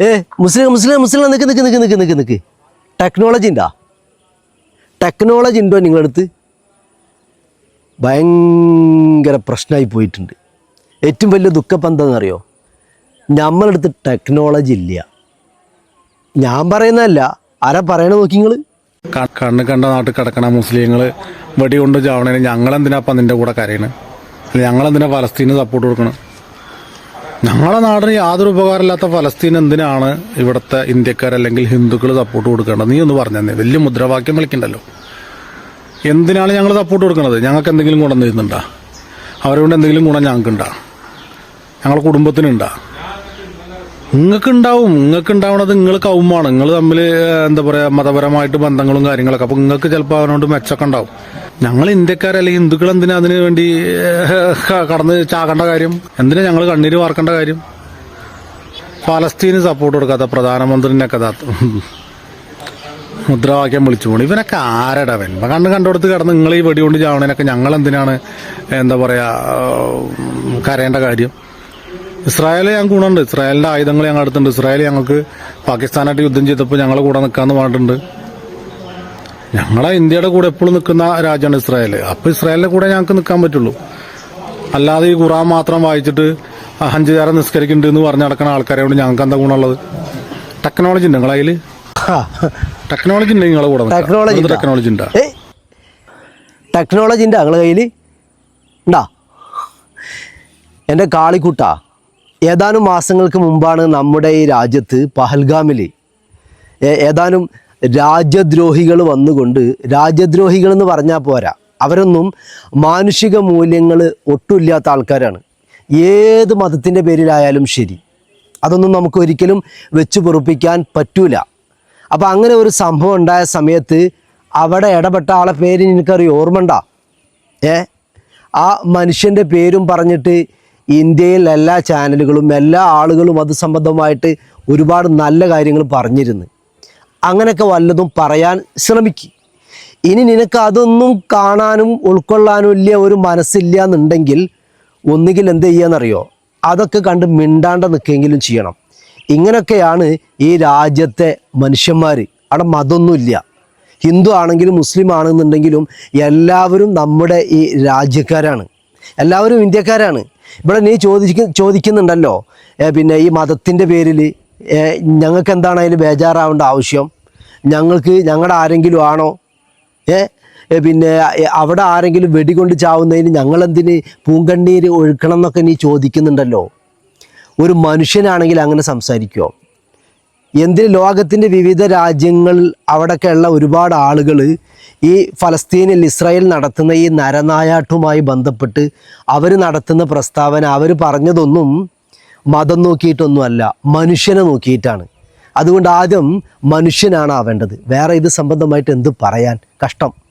ഏ മുസ്ലിം മുസ്ലിം മുസ്ലിം നിൽക്ക് നിൽക്ക് നിൽക്ക് നിൽക്ക് നിൽക്ക് നിൽക്ക് ടെക്നോളജി ഉണ്ടോ ടെക്നോളജി ഉണ്ടോ നിങ്ങളടുത്ത്? ഭയങ്കര പ്രശ്നമായി പോയിട്ടുണ്ട്. ഏറ്റവും വലിയ ദുഃഖം എന്താണെന്നറിയോ? നമ്മളടുത്ത് ടെക്നോളജി ഇല്ല. ഞാൻ പറയുന്നതല്ല. ആരാ പറയണ നോക്കി നിങ്ങൾ കണ്ണ് കണ്ട നാട്ടിൽ കിടക്കണ മുസ്ലിങ്ങൾ വെടികൊണ്ട് ചാവണേന് ഞങ്ങളെന്തിനാ അപ്പം നിന്റെ കൂടെ കരയണ്? ഞങ്ങളെന്തിനാ ഫലസ്തീന് സപ്പോർട്ട് കൊടുക്കണം? ഞങ്ങളെ നാടിന് യാതൊരു ഉപകാരമില്ലാത്ത ഫലസ്തീൻ എന്തിനാണ് ഇവിടുത്തെ ഇന്ത്യക്കാർ അല്ലെങ്കിൽ ഹിന്ദുക്കൾ സപ്പോർട്ട് കൊടുക്കേണ്ടത്? നീ ഒന്ന് പറഞ്ഞു തന്നെ. വലിയ മുദ്രാവാക്യം വിളിക്കണ്ടല്ലോ. എന്തിനാണ് ഞങ്ങൾ സപ്പോർട്ട് കൊടുക്കുന്നത് ഞങ്ങൾക്ക് എന്തെങ്കിലും ഗുണം തരുന്നുണ്ടോ? അവരോട് എന്തെങ്കിലും ഗുണം ഞങ്ങൾക്കുണ്ടാ? ഞങ്ങളുടെ കുടുംബത്തിനുണ്ടോ നിങ്ങൾക്ക് ഉണ്ടാവും. നിങ്ങൾക്ക് നിങ്ങൾ കൗമാണ്. നിങ്ങൾ തമ്മിൽ എന്താ പറയുക മതപരമായിട്ട് ബന്ധങ്ങളും കാര്യങ്ങളൊക്കെ. അപ്പോൾ നിങ്ങൾക്ക് ചിലപ്പോൾ അവനോട് മെച്ചമൊക്കെ ഉണ്ടാവും. ഞങ്ങൾ ഇന്ത്യക്കാർ അല്ലെങ്കിൽ ഹിന്ദുക്കൾ എന്തിനാ അതിന് വേണ്ടി കടന്ന് ചാകേണ്ട കാര്യം? എന്തിനാ ഞങ്ങൾ കണ്ണീര് വാർക്കേണ്ട കാര്യം? ഫലസ്തീന് സപ്പോർട്ട് കൊടുക്കാത്ത പ്രധാനമന്ത്രിനെ കഥ. മുദ്രാവാക്യം വിളിച്ചു പോണു. ഇവനൊക്കെ ആരടവൻ കണ്ണ് കണ്ടുകൊടുത്ത് കിടന്ന് നിങ്ങൾ ഈ വെടികൊണ്ട് ചാവണേനൊക്കെ ഞങ്ങൾ എന്തിനാണ് എന്താ പറയാ കരയേണ്ട കാര്യം? ഇസ്രായേൽ ഞാൻ ഗുണമുണ്ട്. ഇസ്രായേലിന്റെ ആയുധങ്ങൾ ഞങ്ങൾ അടുത്തുണ്ട്. ഇസ്രായേൽ ഞങ്ങൾക്ക് പാകിസ്ഥാനായിട്ട് യുദ്ധം ചെയ്തപ്പോൾ ഞങ്ങളെ കൂടെ നിൽക്കാന്ന് പറഞ്ഞിട്ടുണ്ട്. ഞങ്ങളെ ഇന്ത്യയുടെ കൂടെ എപ്പോഴും നിൽക്കുന്ന രാജ്യമാണ് ഇസ്രായേൽ അപ്പോൾ ഇസ്രായേലിന്റെ കൂടെ ഞങ്ങൾക്ക് നിൽക്കാൻ പറ്റുള്ളൂ. അല്ലാതെ ഈ ഖുറാൻ മാത്രം വായിച്ചിട്ട് അഞ്ചു നേരം നിസ്കരിക്കുന്നുണ്ട് എന്ന് പറഞ്ഞ് നടക്കുന്ന ആൾക്കാരെ കൊണ്ട് ഞങ്ങൾക്ക് എന്താ ഗുണമുള്ളത്? ടെക്നോളജി ഉണ്ട് നിങ്ങളതിൽ ടെക്നോളജി ഉണ്ട് നിങ്ങളെ കൂടെ ടെക്നോളജി ടെക്നോളജി ഉണ്ടോ ടെക്നോളജി ഉണ്ട് ഞങ്ങളെ കയ്യിൽ ഉണ്ടാ എന്റെ കാളിക്കുട്ട ഏതാനും മാസങ്ങൾക്ക് മുമ്പാണ് നമ്മുടെ ഈ രാജ്യത്ത് പഹൽഗാമിൽ ഏതാനും രാജ്യദ്രോഹികൾ വന്നുകൊണ്ട് രാജ്യദ്രോഹികൾ എന്ന് പറഞ്ഞാൽ പോരാ. അവരൊന്നും മാനുഷിക മൂല്യങ്ങൾ ഒട്ടുമില്ലാത്ത ആൾക്കാരാണ്. ഏത് മതത്തിന്റെ പേരിലായാലും ശരി. അതൊന്നും നമുക്ക് ഒരിക്കലും വെച്ച് പൊറുപ്പിക്കാൻ പറ്റൂല. അപ്പോൾ അങ്ങനെ ഒരു സംഭവം ഉണ്ടായ സമയത്ത് അവിടെ ഇടപെട്ട ആളെ പേര് എനിക്കറിയോ? ഓർമ്മണ്ട ഏ? ആ മനുഷ്യന്റെ പേരും പറഞ്ഞിട്ട് ഇന്ത്യയിൽ എല്ലാ ചാനലുകളും എല്ലാ ആളുകളും അത് സംബന്ധമായിട്ട് ഒരുപാട് നല്ല കാര്യങ്ങൾ പറഞ്ഞിരുന്നു. അങ്ങനെയൊക്കെ വല്ലതും പറയാൻ ശ്രമിക്കും. ഇനി നിനക്ക് അതൊന്നും കാണാനും ഉൾക്കൊള്ളാനും ഇല്ല ഒരു മനസ്സില്ല എന്നുണ്ടെങ്കിൽ ഒന്നുകിൽ എന്ത് ചെയ്യാന്നറിയോ? അതൊക്കെ കണ്ട് മിണ്ടാണ്ട് നിൽക്കെങ്കിലും ചെയ്യണം. ഇങ്ങനെയൊക്കെയാണ് ഈ രാജ്യത്തെ മനുഷ്യന്മാർ അവിടെ മതമൊന്നുമില്ല. ഹിന്ദു ആണെങ്കിലും മുസ്ലിം ആണെന്നുണ്ടെങ്കിലും എല്ലാവരും നമ്മുടെ ഈ രാജ്യക്കാരാണ്. എല്ലാവരും ഇന്ത്യക്കാരാണ്. ഇവിടെ നീ ചോദിക്ക ചോദിക്കുന്നുണ്ടല്ലോ. പിന്നെ ഈ മതത്തിന്റെ പേരിൽ ഞങ്ങൾക്ക് എന്താണ് അതിൽ ബേജാറാവേണ്ട ആവശ്യം? ഞങ്ങൾക്ക് ഞങ്ങളുടെ ആരെങ്കിലും ആണോ? ഏ? പിന്നെ അവിടെ ആരെങ്കിലും വെടികൊണ്ട് ചാവുന്നതിന് ഞങ്ങളെന്തിന് പൂങ്കണ്ണീര് ഒഴുക്കണം എന്നൊക്കെ നീ ചോദിക്കുന്നുണ്ടല്ലോ. ഒരു മനുഷ്യനാണെങ്കിൽ അങ്ങനെ സംസാരിക്കുമോ എന്തിന് ലോകത്തിന്റെ വിവിധ രാജ്യങ്ങൾ അവിടെയൊക്കെയുള്ള ഒരുപാട് ആളുകൾ ഈ ഫലസ്തീനിൽ ഇസ്രായേൽ നടത്തുന്ന ഈ നരനായാട്ടുമായി ബന്ധപ്പെട്ട് അവർ നടത്തുന്ന പ്രസ്താവന അവർ പറഞ്ഞതൊന്നും മതം നോക്കിയിട്ടൊന്നുമല്ല മനുഷ്യനെ നോക്കിയിട്ടാണ്. അതുകൊണ്ട് ആദ്യം മനുഷ്യനാണ് ആവേണ്ടത്. വേറെ ഇത് സംബന്ധമായിട്ട് എന്ത് പറയാൻ? കഷ്ടം.